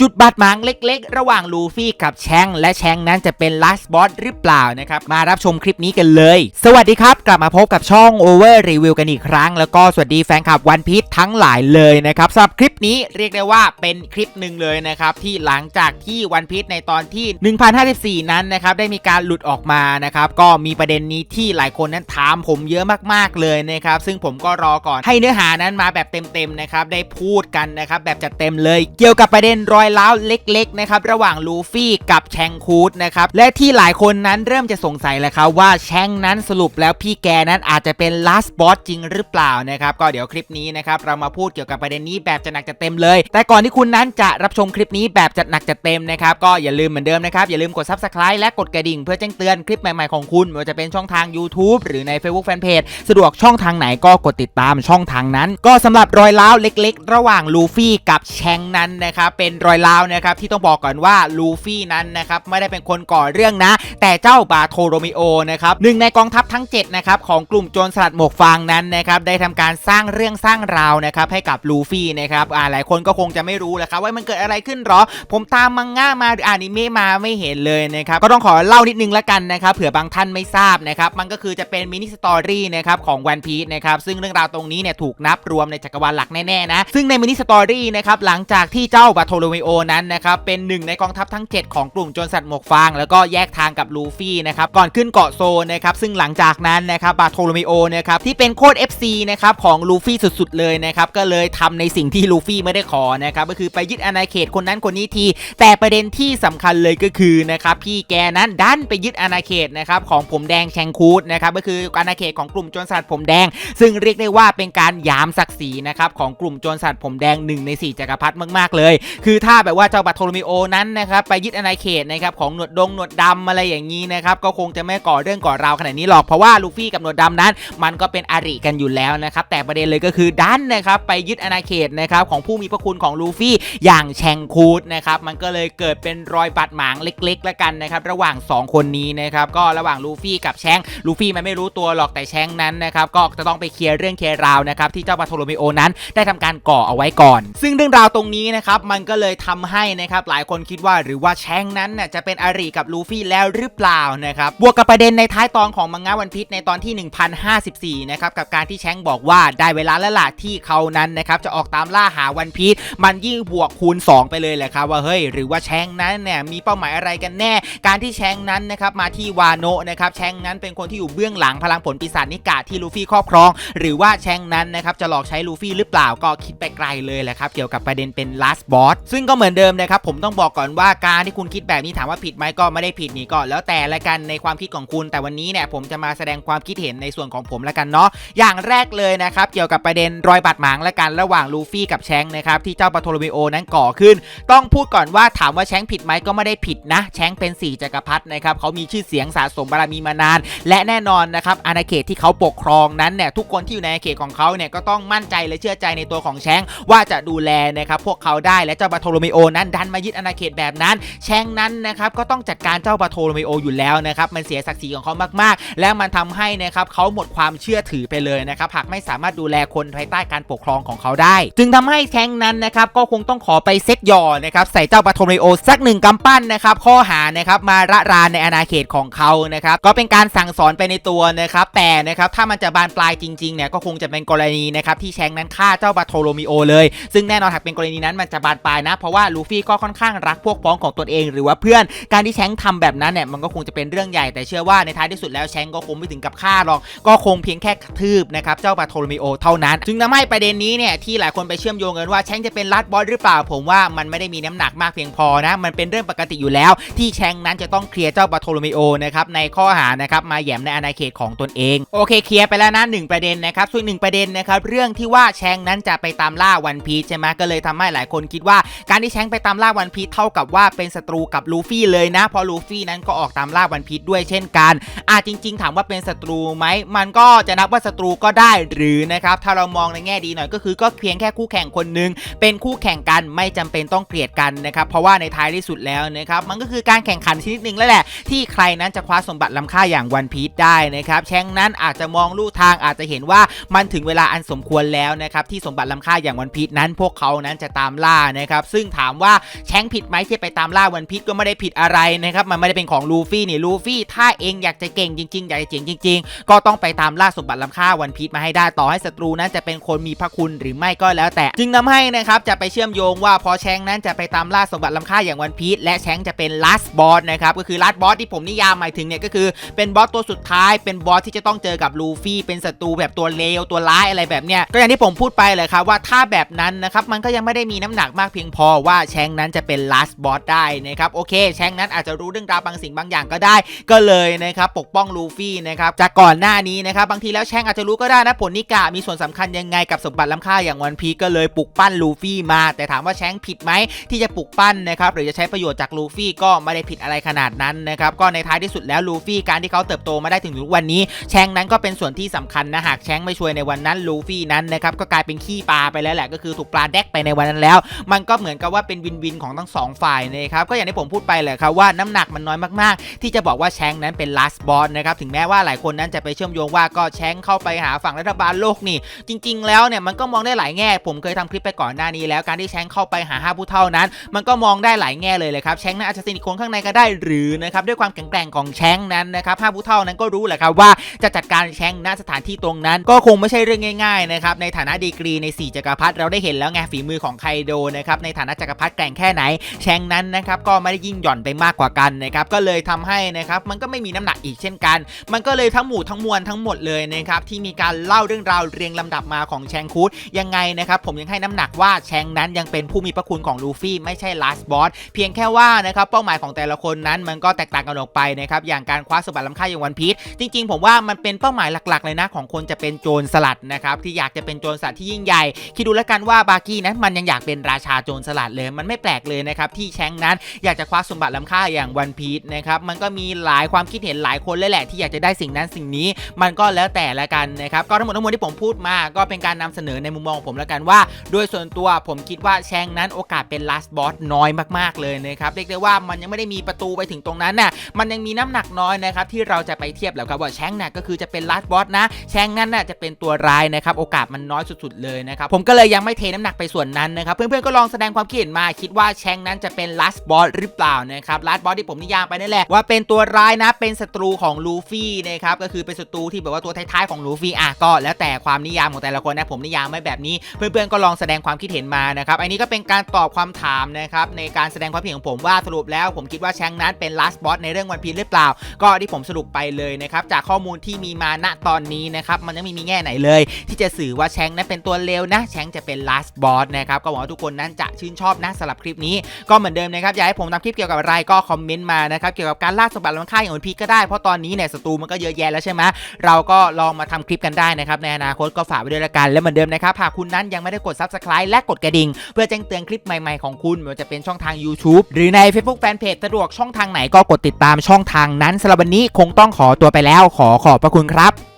จุดบาดหมางเล็กๆ ระหว่างลูฟี่กับแชงและแชงนั้นจะเป็นลัสบอสหรือเปล่านะครับ มารับชมคลิปนี้กันเลย สวัสดีครับ กลับมาพบกับช่อง Over Review กันอีกครั้ง แล้วก็สวัสดีแฟนคลับวันพี e ทั้งหลายเลยนะครับสำหรับคลิปนี้เรียกได้ว่าเป็นคลิปหนึ่งเลยนะครับ ที่หลังจากที่วันพี e ในตอนที่ 1054 นั้นนะครับ ได้มีการหลุดออกมานะครับ ก็มีประเด็นนี้ที่หลายคนนั้นถามผมเยอะมากๆเลยนะครับซึ่งผมก็รอก่อนให้เนื้อหานั้นมาแบบเต็มๆนะครับได้พูดกันนะครับแบบจัดเต็มเลย เกี่ยวกับประเด็นรอยร้าวเล็กๆนะครับระหว่างลูฟี่กับแชงคูดนะครับและที่หลายคนนั้นเริ่มจะสงสัยแล้วครับว่าแชงนั้นสรุปแล้วพี่แกนั้นอาจจะเป็น last boss จริงหรือเปล่านะครับก็เดี๋ยวคลิปนี้นะครับเรามาพูดเกี่ยวกับประเด็นนี้แบบจัดหนักจัดเต็มเลย แต่ก่อนที่คุณนั้นจะรับชมคลิปนี้แบบจัดหนักจัดเต็มนะครับก็อย่าลืมเหมือนเดิมนะครับอย่าลืมกด subscribe และกดกระดิ่งเพื่อแจ้งเตือนคลิปใหม่ๆของคุณไม่ว่าจะเป็นช่องทาง YouTube หรือใน Facebook Fanpage สะดวกช่องทางไหนก็กดติดตามช่องทางนั้น ก็สำหรับรอยร้าวเล็ก ๆ ระหว่างลูฟี่กับแชงนั้นนะครับเป็นรอยร้าวนะครับที่ต้องบอกก่อนว่าลูฟี่นั้นนะครับไม่ได้เป็นคนก่อเรื่องนะ แต่เจ้าบาโทโรมิโอนะครับหนึ่งในกองทัพทั้ง7นะครับของกลุ่มโจรสลัดหมวกฟางนั้นนะครับได้ทำการสร้างเรื่องสร้างราวนะครับให้กับลูฟี่นะครับอ่าหลายคนก็คงจะไม่รู้แหละครับว่ามันเกิดอะไรขึ้นหรอ ผมตามมังงะมาหรืออนิเมะมาไม่เห็นเลยนะครับก็ต้องขอเล่านิดนึงละกันนะครับเผื่อบางท่านไม่ทราบนะครับมันก็คือจะเป็นมินิสตอรี่นะครับของวันพี e นะครับซึ่งเรื่องราวตรงนี้เนี่ยถูกนับรวมในจักรวาลหลักแน่ๆนะซึ่งในมินิสตอรี่นะครับหลังจากที่เจ้าบาโทโรมิโโอนั้นนะครับเป็นหนึ่งในกองทัพทั้ง 7 ของกลุ่มโจรสัตว์หมวกฟาง แล้วก็แยกทางกับลูฟี่นะครับก่อนขึ้นเกาะโซนนะครับซึ่งหลังจากนั้นนะครับบาโทโรมิโอนะครับที่เป็นโค้ด FC นะครับของลูฟี่สุดๆเลยนะครับก็เลยทำในสิ่งที่ลูฟี่ไม่ได้ขอนะครับก็คือไปยึดอาณาเขตคนนั้นคนนี้ที แต่ประเด็นที่สำคัญเลยก็คือนะครับพี่แกนั้นดันไปยึดอาณาเขตนะครับของผมแดงแชงคูดนะครับก็คืออาณาเขตของกลุ่มโจรสลัดผมแดง ซึ่งเรียกได้ว่าเป็นการยามศักดิ์ศรีนะครับของกลุ่มโจรสลัดผมแดงหนึ่งในสี่จักรพรรดิมากๆเลย คือถ้าแบบว่าเจ้าบัตโทโรมิโอนั้นนะครับไปยึดอาณาเขตนะครับของหนวดดงหนวดดำอะไรอย่างนี้นะครับก็คงจะไม่ก่อเรื่องก่อราวขนาดนี้หรอกเพราะว่าลูฟี่กับหนวดดำนั้น มันก็เป็นอาริกันอยู่แล้วนะครับแต่ประเด็นเลยก็คือดันนะครับไปยึดอาณาเขตนะครับของผู้มีพระคุณของลูฟี่อย่างแชงคูดนะครับมันก็เลยเกิดเป็นรอยบาดหมางเล็กๆ แล้วกันนะครับระหว่าง 2 คนนี้นะครับก็ระหว่างลูฟี่กับแชงลูฟี่มันไม่รู้ตัวหรอกแต่แชงนั้นนะครับก็จะต้องไปเคลียร์เรื่องเคลียร์ราวนะครับที่เจ้าบาโทโรมิโอนั้นได้ทำการก่อเอาไว้ก่อน ซึ่งเรื่องราวตรงนี้นะครับมันก็เลยทำให้นะครับหลายคนคิดว่าหรือว่าแชงนั้นน่ะจะเป็นอาริกับลูฟี่แล้วหรือเปล่านะครับบวกกับประเด็นในท้ายตอนของมังงะวันพีชในตอนที่ 1054นะครับกับการที่แชงบอกว่าได้เวลาแล้วล่ะที่เขานั้นนะครับจะออกตามล่าหาวันพีชมันยิ่งบวกคูณ 2 ไปเลยแหละครับว่าเฮ้ยหรือว่าแชงนั้นเนี่ยมีเป้าหมายอะไรกันแน่ การที่แชงนั้นนะครับมาที่วาโนะนะครับแชงนั้นเป็นคนที่อยู่เบื้องหลังพลังผลปีศาจนิกาที่ลูฟี่ครอบครอง หรือว่าแชงนั้นนะครับจะหลอกใช้ลูฟี่หรือเปล่าก็คิดไปไกลเลยแหละครับเกี่ยวกับประเด็นเป็น last boss ซึ่งก็เหมือนเดิมนะครับผมต้องบอกก่อนว่าการที่คุณคิดแบบนี้ถามว่าผิดไหมก็ไม่ได้ผิดนี่ก็แล้วแต่ละกันในความคิดของคุณแต่วันนี้เนี่ยผมจะมาแสดงความคิดเห็นในส่วนของผมละกันเนาะอย่างแรกเลยนะครับเกี่ยวกับประเด็นรอยบาดหมางละกันระหว่างลูฟี่กับแชงนะครับที่เจ้าปาโทโรมิโอนั้นก่อขึ้น ต้องพูดก่อนว่าถามว่าแชงผิดไหมก็ไม่ได้ผิดนะ แชงเป็น4จักรพรรดินะครับเขามีชื่อเสียงสะสมบารมีมานาน และแน่นอนนะครับอาณาเขตที่เขาปกครองนั้นเนี่ยทุกคนที่อยู่ในอาณาเขตของเขาเนี่ยก็ต้องมั่นใจและเชื่อใจในตัวของแชงว่าจะดูแลนะครับพวกเขาได้และเจ้าบาโทโมิโอนั้นดันมายึดอาณาเขตแบบนั้น แชงนั้นนะครับก็ต้องจัดการเจ้าบาโทโรมิโออยู่แล้วนะครับมันเสียศักดิ์ศรีของเขามากๆ และมันทำให้นะครับเขาหมดความเชื่อถือไปเลยนะครับหากไม่สามารถดูแลคนภายใต้การปกครองของเขาได้ จึงทำให้แชงนั้นนะครับก็คงต้องขอไปเซตย่อนะครับใส่เจ้าบาโทโรมิโอสักหนึ่งกำปั้นนะครับข้อหานะครับมาระรานในอาณาเขตของเขานะครับก็เป็นการสั่งสอนไปในตัวนะครับแต่นะครับถ้ามันจะบานปลายจริงๆเนี่ยก็คงจะเป็นกรณีนะครับที่แชงนั้นฆ่าเจ้าบาโทโรมิโอเลย ซึ่งแน่นอนหากเป็นกรณีนั้นมันจะบานปลายนะเพราะว่าลูฟี่ก็ค่อนข้างรักพวกพ้องของตนเอง หรือว่าเพื่อนการที่แชงทำแบบนั้นเนี่ยมันก็คงจะเป็นเรื่องใหญ่แต่เชื่อว่าในท้ายที่สุดแล้วแชงก็คงไม่ถึงกับฆ่าหรอก ก็คงเพียงแค่กระทืบนะครับเจ้าบาโทโมิโอเท่านั้น จึงทำให้ประเด็นนี้เนี่ยที่หลายคนไปเชื่อมโยงกันว่าแชงจะเป็นลัดบอสหรือเปล่า ผมว่ามันไม่ได้มีน้ำหนักมากเพียงพอนะ มันเป็นเรื่องปกติอยู่แล้ว ที่แชงนั้นจะต้องเคลียร์เจ้าบาโทโมิโอนะครับในข้อหานะครับมาแยมในอาณาเขตของตนเองโอเคเคลียร์ไปแล้วนะหนึ่งประเด็นนะครับส่วนหนึ่งประเด็นนะครับเรื่องที่ว่าแชงนั้นจะไปตามล่าวันพีชใช่ไหมก็เลยทำให้หลายคนคิดว่าการที่แชงไปตามล่าวันพีชเท่ากับว่าเป็นศัตรูกับลูฟี่เลยนะ เพราะลูฟี่นั้นก็ออกตามล่าวันพีชด้วยเช่นกันอ่าจริง ๆ ถามว่าเป็นศัตรูไหมมันก็จะนับว่าศัตรูก็ได้หรือนะครับถ้าเรามองในแง่ดีหน่อยก็คือก็เพียงแค่คู่แข่งคนหนึ่งเป็นคู่แข่งกันไม่จำเป็นต้องเกลียดกันนะครับเพราะว่าในท้ายที่สุดแล้วนะครับมันก็คือการแข่งขันชนิดหนึ่งแล้วแหละ ที่ใครนั้นจะคว้าสมบัติล้ำค่าอย่างวันพีชได้นะครับแชงนั้นอาจจะมองลู่ทางอาจจะเห็นว่ามันถึงเวลาอันสมควรแล้วนะครับที่สมบัติล้ำค่าอย่างวันพีชนั้นพวกเขานั้นจะตามล่านะครับซึ่งงถามว่าแชงผิดไหมที่ไปตามล่าวันพีชก็ไม่ได้ผิดอะไรนะครับมันไม่ได้เป็นของลูฟี่นี่ลูฟี่ถ้าเองอยากจะเก่งจริงๆอยากจะเจ๋งจริง ๆ ก็ต้องไปตามล่าสมบัติล้ำค่าวันพีชมาให้ได้ต่อให้ศัตรูนั้นจะเป็นคนมีพระคุณหรือไม่ก็แล้วแต่ จึงนำให้นะครับจะไปเชื่อมโยงว่าพอแชงนั้นจะไปตามล่าสมบัติล้ำค่าอย่างวันพีชและแชงจะเป็นลัสบอสนะครับก็คือลัสบอสที่ผมนิยามหมายถึงเนี่ยก็คือเป็นบอสตัวสุดท้ายเป็นบอสที่จะต้องเจอกับลูฟี่เป็นศัตรูแบบตัวเลวตัวร้ายอะไรแบบเนี้ยก็อย่างที่ผมพูดไปเลยครับว่าถ้าแบบนั้นนะครับมันก็ยังไม่ได้มีน้ำหนักมากเพียงพอว่าแชงนั้นจะเป็นลัสบอสได้นะครับโอเคแชงนั้นอาจจะรู้เรื่องราวบางสิ่งบางอย่างก็ได้ ก็เลยนะครับปกป้องลูฟี่นะครับจากก่อนหน้านี้นะครับบางทีแล้วแชงอาจจะรู้ก็ได้นะผลนิกะมีส่วนสำคัญยังไงกับสมบัติล้ำค่าอย่างวันพีก็เลยปลุกปั้นลูฟี่มา แต่ถามว่าแชงผิดไหมที่จะปลุกปั้นนะครับหรือจะใช้ประโยชน์จากลูฟี่ก็ไม่ได้ผิดอะไรขนาดนั้นนะครับก็ในท้ายที่สุดแล้วลูฟี่การที่เขาเติบโตมาได้ถึงทุกวันนี้ แชงนั้นก็เป็นส่วนที่สำคัญนะหากแชงไม่ช่วยในวันนั้นลูฟี่นั้นนะครับก็กลายเป็นขี้ปลาไปแล้วแหละก็คือถูกปลาแดกไปในวันนั้นแล้ว มันก็เหมือนกับว่าเป็นวินวินของทั้งสองฝ่ายนะครับก็อย่างที่ผมพูดไปแหละครับว่าน้ำหนักมันน้อยมากๆ ที่จะบอกว่าแชงนั้นเป็น last boss นะครับถึงแม้ว่าหลายคนนั้นจะไปเชื่อมโยงว่าก็แชงเข้าไปหาฝั่งรัฐบาลโลกนี่ จริง ๆ แล้วเนี่ยมันก็มองได้หลายแง่ ผมเคยทำคลิปไปก่อนหน้านี้แล้วการที่แชงเข้าไปหาห้าผู้เท่านั้น มันก็มองได้หลายแง่เลยเลยครับแชงนั้นอาจจะสนิทคนข้างในก็ได้หรือนะครับด้วยความแข็งแกร่งของแชงนั้นนะครับห้าผู้เท่านั้นก็รู้แหละครับว่าจะจัดการแชงณสถานที่ตรงนั้น ก็คงไม่ใช่เรื่องง่ายๆนะครับในฐานะดีกรีในสี่จักรพรรดิเราได้เห็นแล้วไงฝีมือของไคโดนะครับในฐานะจักรพรรดิแกร่งแค่ไหน แชงนั้นนะครับก็ไม่ได้ยิ่งหย่อนไปมากกว่ากันนะครับก็เลยทำให้นะครับมันก็ไม่มีน้ำหนักอีกเช่นกัน มันก็เลยทั้งหมู่ทั้งมวลทั้งหมดเลยนะครับที่มีการเล่าเรื่องราวเรียงลำดับมาของแชงคูดยังไงนะครับผมยังให้น้ำหนักว่าแชงนั้นยังเป็นผู้มีพระคุณของลูฟี่ไม่ใช่ last boss เพียงแค่ว่านะครับเป้าหมายของแต่ละคนนั้นมันก็แตกต่างกันออกไปนะครับอย่างการคว้าสมบัติล้ำค่าอย่างวันพีชจริง ๆ ผมว่ามันเป็นเป้าหมายหลักๆ เลยนะของคนจะเป็นโจรสลัดนะครับที่อยากจะเป็นโจรสลัดที่ยิ่งใหญ่คิดดูแล้วกันว่าบาร์กี้นั้นมันยังอยากเป็นราชาโจรสลัดเลย มันไม่แปลกเลยนะครับที่แชงนั้นอยากจะคว้าสมบัติล้ำค่าอย่างวันพีชนะครับมันก็มีหลายความคิดเห็นหลายคนเลยแหละที่อยากจะได้สิ่งนั้นสิ่งนี้ มันก็แล้วแต่ละกันนะครับก็ทั้งหมดทั้งมวลที่ผมพูดมา ก็เป็นการนำเสนอในมุมมองผมแล้วกันว่า โดยส่วนตัวผมคิดว่าแชงนั้นโอกาสเป็น last boss น้อยมากๆเลยนะครับเรียกได้ว่ามันยังไม่ได้มีประตูไปถึงตรงนั้นน่ะมันยังมีน้ำหนักน้อยนะครับที่เราจะไปเทียบแล้วครับว่าแชงน่ะก็คือจะเป็น last boss นะแชงนั้นน่ะจะเป็นตัวร้ายนะครับโอกาสมันน้อยสุดๆเลยนะครับผมก็เลยยังไม่เทน้ำหนักไปส่วนนั้นนะครับเพื่อนๆก็ลองแสดงความเห็นมาคิดว่าแชงนั้นจะเป็น last boss หรือเปล่านะครับ last boss ที่ผมนิยามไปนั่นแหละว่าเป็นตัวร้ายนะเป็นศัตรูของลูฟี่นะครับก็คือเป็นศัตรูที่แบบว่าตัวท้ายๆของลูฟี่อะก็ แล้วแต่ความนิยามของแต่ละคนนะผมนิยามไม่แบบนี้เพื่อนๆก็ลองแสดงความคิดเห็นมานะครับอันนี้ก็เป็นการตอบความถามนะครับในการแสดงความเห็นของผมว่าสรุปแล้ว ผมคิดว่าแชงนั้นเป็น last boss ในเรื่องวันพีหรือเปล่า ก็ที่ผมสรุปไปเลยนะครับจากข้อมูลที่มีมาณตอนนี้นะครับมันยังไม่มีแง่ไหนเลย ที่จะสื่อว่าแชงนั้นเป็นตัวเลวนะแชงจะเป็น last boss นะครับก็หวังว่าทุกคนนั้นจะชื่นชอบนะสำหรับคลิปนี้ก็เหมือนเดิมนะครับอยากให้ผมทำคลิปเกี่ยวกับอะไรก็คอมเมนต์มานะครับเกี่ยวกับการล่าสมบัติล้ำค่าอย่างวันพีก็ได้เพราะตอนนี้เนี่ยศัตรูมันก็เยอะแยะแล้วใช่ไหมเราก็ลองมาทำคลิปกันได้นะครับในอนาคตก็ฝากไว้ด้วยละกันและเหมือนเดิมนะครับหากคุณนั้นยังไม่ได้กด subscribe และกดกระดิ่ง เพื่อแจ้งเตือนคลิปใหม่ ๆ ของคุณไม่ว่าจะเป็นช่องทาง YouTube หรือใน Facebook Fanpage สะดวกช่องทางไหนก็กดติดตามช่องทางนั้นสำหรับวันนี้คงต้องขอตัวไปแล้วขอขอบพระคุณครับ